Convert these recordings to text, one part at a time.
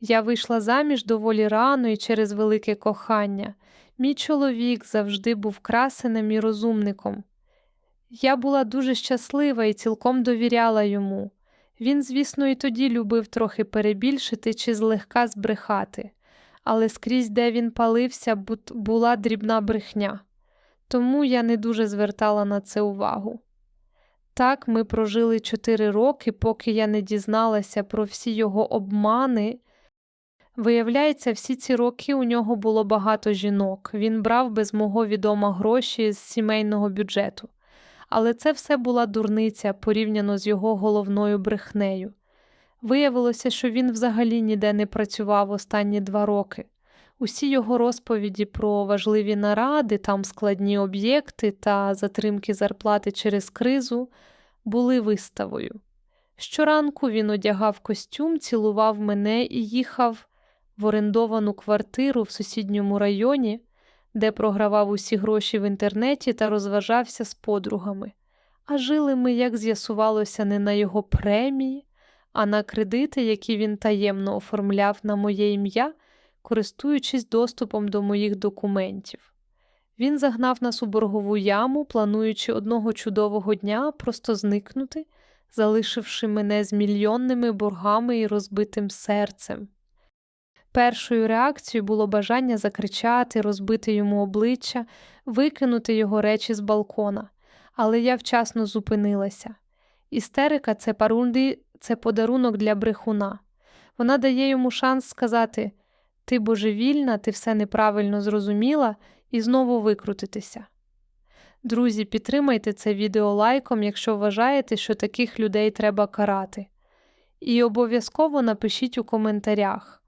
Я вийшла заміж доволі рано і через велике кохання. Мій чоловік завжди був красеним і розумником. Я була дуже щаслива і цілком довіряла йому. Він, звісно, і тоді любив трохи перебільшити чи злегка збрехати, але скрізь, де він палився, була дрібна брехня, тому я не дуже звертала на це увагу. Так ми прожили чотири роки, поки я не дізналася про всі його обмани. Виявляється, всі ці роки у нього було багато жінок. Він брав без мого відома гроші з сімейного бюджету. Але це все була дурниця порівняно з його головною брехнею. Виявилося, що він взагалі ніде не працював останні два роки. Усі його розповіді про важливі наради, там складні об'єкти та затримки зарплати через кризу були виставою. Щоранку він одягав костюм, цілував мене і їхав в орендовану квартиру в сусідньому районі, де програвав усі гроші в інтернеті та розважався з подругами. А жили ми, як з'ясувалося, не на його премії, а на кредити, які він таємно оформляв на моє ім'я, користуючись доступом до моїх документів. Він загнав нас у боргову яму, плануючи одного чудового дня просто зникнути, залишивши мене з мільйонними боргами і розбитим серцем. Першою реакцією було бажання закричати, розбити йому обличчя, викинути його речі з балкона, але я вчасно зупинилася. Істерика це парунди, це подарунок для брехуна. Вона дає йому шанс сказати Ти божевільна, ти все неправильно зрозуміла, і знову викрутитися. Друзі, підтримайте це відео лайком, якщо вважаєте, що таких людей треба карати. І обов'язково напишіть у коментарях.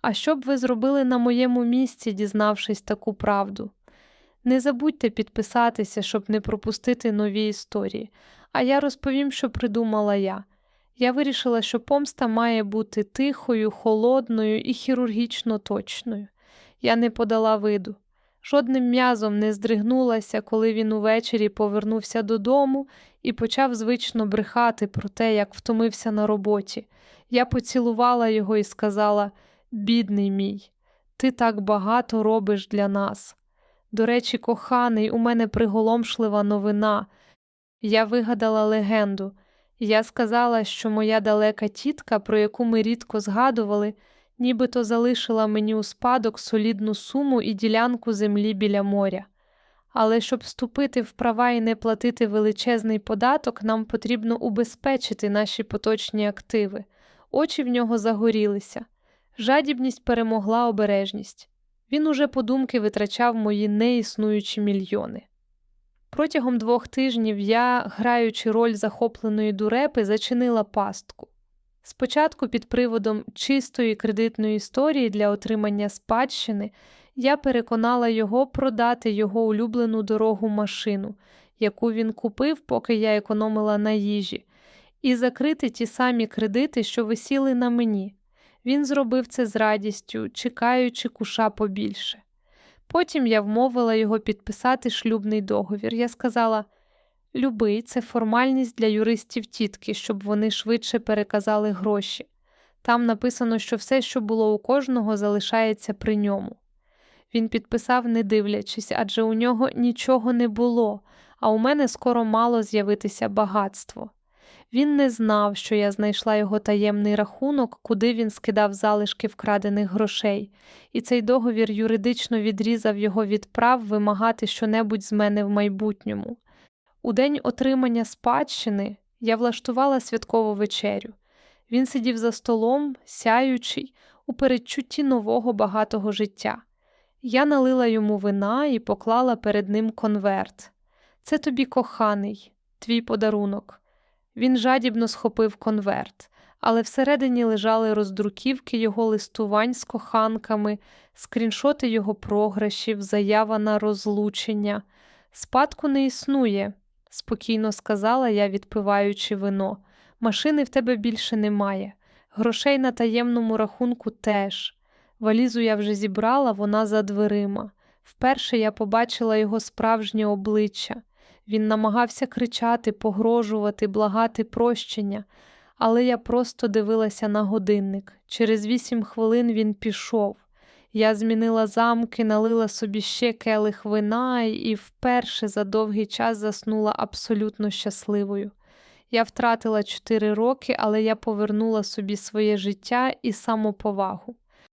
А що б ви зробили на моєму місці, дізнавшись таку правду? Не забудьте підписатися, щоб не пропустити нові історії. А я розповім, що придумала я. Я вирішила, що помста має бути тихою, холодною і хірургічно точною. Я не подала виду. Жодним м'язом не здригнулася, коли він увечері повернувся додому і почав звично брехати про те, як втомився на роботі. Я поцілувала його і сказала бідний мій, ти так багато робиш для нас. До речі, коханий, у мене приголомшлива новина. Я вигадала легенду. Я сказала, що моя далека тітка, про яку ми рідко згадували, нібито залишила мені у спадок солідну суму і ділянку землі біля моря. Але щоб вступити в права і не платити величезний податок, нам потрібно убезпечити наші поточні активи. Очі в нього загорілися. Жадібність перемогла обережність. Він уже подумки витрачав мої неіснуючі мільйони. Протягом двох тижнів я, граючи роль захопленої дурепи, зачинила пастку. Спочатку, під приводом чистої кредитної історії для отримання спадщини, я переконала його продати його улюблену дорогу машину, яку він купив, поки я економила на їжі, і закрити ті самі кредити, що висіли на мені. Він зробив це з радістю, чекаючи куша побільше. Потім я вмовила його підписати шлюбний договір. Я сказала любий, це формальність для юристів тітки, щоб вони швидше переказали гроші. Там написано, що все, що було у кожного, залишається при ньому. Він підписав, не дивлячись, адже у нього нічого не було, а у мене скоро мало з'явитися багатство. Він не знав, що я знайшла його таємний рахунок, куди він скидав залишки вкрадених грошей, і цей договір юридично відрізав його від прав вимагати щонебудь з мене в майбутньому. У день отримання спадщини я влаштувала святкову вечерю. Він сидів за столом, сяючий, у передчутті нового багатого життя. Я налила йому вина і поклала перед ним конверт. Це тобі коханий, твій подарунок. Він жадібно схопив конверт, але всередині лежали роздруківки його листувань з коханками, скріншоти його програшів, заява на розлучення. Спадку не існує, спокійно сказала я, відпиваючи вино. Машини в тебе більше немає. Грошей на таємному рахунку теж. Валізу я вже зібрала, вона за дверима. Вперше я побачила його справжнє обличчя. Він намагався кричати, погрожувати, благати прощення, але я просто дивилася на годинник. Через вісім хвилин він пішов. Я змінила замки, налила собі ще келих вина і вперше за довгий час заснула абсолютно щасливою. Я втратила чотири роки, але я повернула собі своє життя і самоповагу.